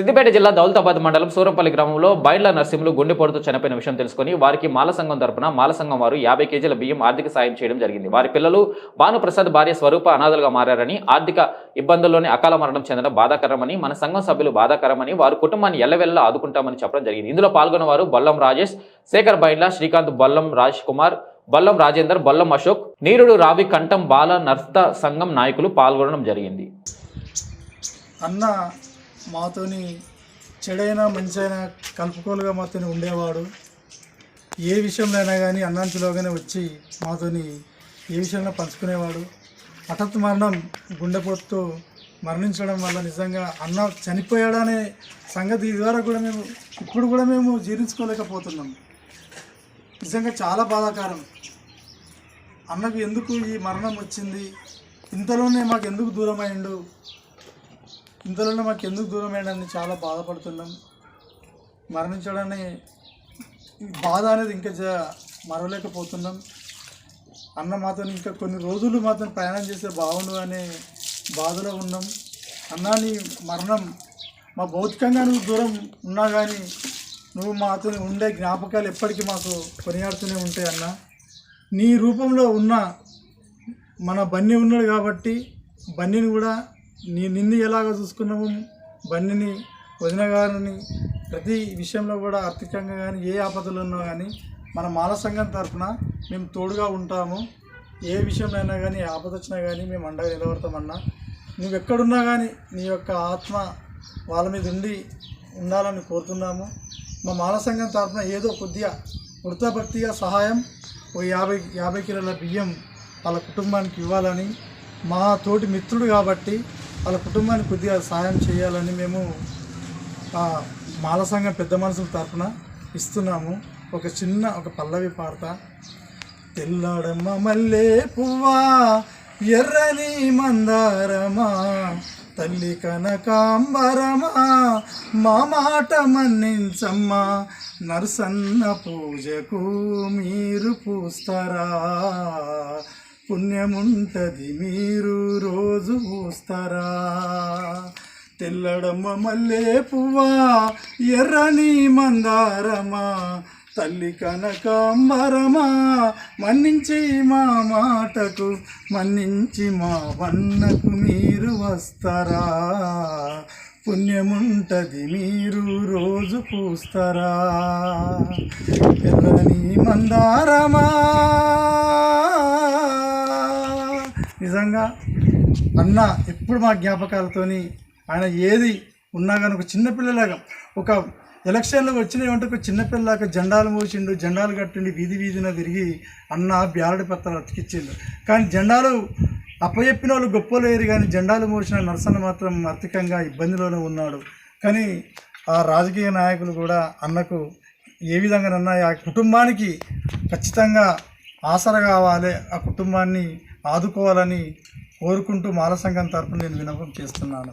సిద్దిపేట జిల్లా దౌలతాబాద్ మండలం సూరంపల్లి గ్రామంలో బైళ్ళ నర్సింహులు గుండెపోటుతో చనిపోయిన విషయం తెలుసుకుని వారికి మాలసంఘం తరపున మాలసంఘం వారు యాభై కేజీల బియ్యం ఆర్థిక సాయం చేయడం జరిగింది. వారి పిల్లలు భానుప్రసాద్ భార్య స్వరూప అనాథలుగా మారారని ఆర్థిక ఇబ్బందుల్లోనే అకాల మరణం చెందడం బాధాకరమని మన సంఘం సభ్యులు బాధాకరమని వారు కుటుంబాన్ని ఎల్లవెల్లా ఆదుకుంటామని చెప్పడం జరిగింది. ఇందులో పాల్గొన్న వారు బొల్లం రాజేష్ శేఖర్ బైండ్ల శ్రీకాంత్ బొల్లం రాజ్ కుమార్ బొల్లం రాజేందర్ బొల్లం అశోక్ నీరుడు రావి కంఠం బాల నర్త సంఘం నాయకులు పాల్గొనడం జరిగింది. అన్న మాతోని చెడైనా మంచైనా కలుపుకోలుగా మాతోని ఉండేవాడు. ఏ విషయంలోనైనా కానీ అన్నాంచులోగానే వచ్చి మాతోని ఏ విషయంలో పంచుకునేవాడు. హఠాత్ మరణం గుండెపోటుతో మరణించడం వల్ల నిజంగా అన్న చనిపోయాడనే సంగతి ఇదివరకు కూడా మేము ఇప్పుడు కూడా మేము జీర్ణించుకోలేకపోతున్నాం. నిజంగా చాలా బాధాకరం. అన్నకు ఎందుకు ఈ మరణం వచ్చింది? ఇంతలోనే మాకు ఎందుకు దూరం అయిండు ఇంతలోనే మాకు ఎందుకు దూరం అయ్యాడని చాలా బాధపడుతున్నాం. మరణించడాన్ని బాధ అనేది ఇంకా జ- మరవలేకపోతున్నాం. అన్న మాతో ఇంకా కొన్ని రోజులు మాత్రం ప్రయాణం చేస్తే బాగుండు అనే బాధలో ఉన్నాం. అన్నాని మరణం మా భౌతికంగా నువ్వు దూరం ఉన్నా కానీ నువ్వు మాతో ఉండే జ్ఞాపకాలు ఎప్పటికీ మాకు కొనియాడుతూనే ఉంటాయి అన్న. నీ రూపంలో ఉన్న మన బన్నీ ఉన్నాడు కాబట్టి బన్నీని కూడా నీ నిన్ను ఎలాగ చూసుకున్నాము? బండిని వదిన గారిని ప్రతి విషయంలో కూడా ఆర్థికంగా కానీ ఏ ఆపదలు ఉన్నా కానీ మన మాల సంఘం తరఫున మేము తోడుగా ఉంటాము. ఏ విషయంలో అయినా కానీ ఆపదొచ్చినా ఆపద వచ్చినా కానీ మేము అండగా నిలబడతామన్నా. నువ్వు ఎక్కడున్నా కానీ నీ యొక్క ఆత్మ వాళ్ళ మీద ఉండి ఉండాలని కోరుతున్నాము. మా మాల సంఘం తరఫున ఏదో కొద్దిగా వృత్తభక్తిగా సహాయం ఓ యాభై యాభై కిలోల బియ్యం వాళ్ళ కుటుంబానికి ఇవ్వాలని మా తోటి మిత్రుడు కాబట్టి వాళ్ళ కుటుంబానికి కొద్దిగా సహాయం చేయాలని మేము మాల సంఘం పెద్ద మనుషుల తరఫున ఇస్తున్నాము. ఒక చిన్న ఒక పల్లవి పాడతా. తెల్లడమ్మ మల్లే పువ్వా ఎర్రని మందారమా తల్లి కనకాంబరమా మా మాట మన్నించమ్మా నరసన్న పూజకు మీరు పూస్తారా. పుణ్యముంటది మీరు రోజు పూస్తారా తెల్లడమ్మ మల్లే పువ్వా ఎర్రని మందారమా? తల్లి కనకాంబరమా? మన్నించి మా మాటకు మన్నించి మా వన్నకు మీరు వస్తారా? పుణ్యముంటది మీరు రోజు పూస్తారా? ఎర్రని మందారమా? నిజంగా అన్న ఎప్పుడు మా జ్ఞాపకాలతోని ఆయన ఏది ఉన్నా కానీ ఒక చిన్నపిల్లలాగా ఒక ఎలక్షన్లో వచ్చిన వెంట ఒక చిన్నపిల్లలాగా జెండాలు మోసిండు జెండాలు కట్టిండి వీధి వీధిన తిరిగి అన్న బ్యాలెట్ పత్రాలు అతికిచ్చిండు. కానీ జెండాలు అప్పచెప్పిన వాళ్ళు గొప్పలు లేరు కానీ జెండాలు మోసిన నరసన్న మాత్రం ఆర్థికంగా ఇబ్బందిలోనే ఉన్నాడు. కానీ ఆ రాజకీయ నాయకులు కూడా అన్నకు ఏ విధంగానన్నా ఆ కుటుంబానికి ఖచ్చితంగా ఆసర కావాలి. ఆ కుటుంబాన్ని ఆదుకోవాలని కోరుకుంటూ మాల సంఘం తరపున నేను విన్నపం చేస్తున్నాను.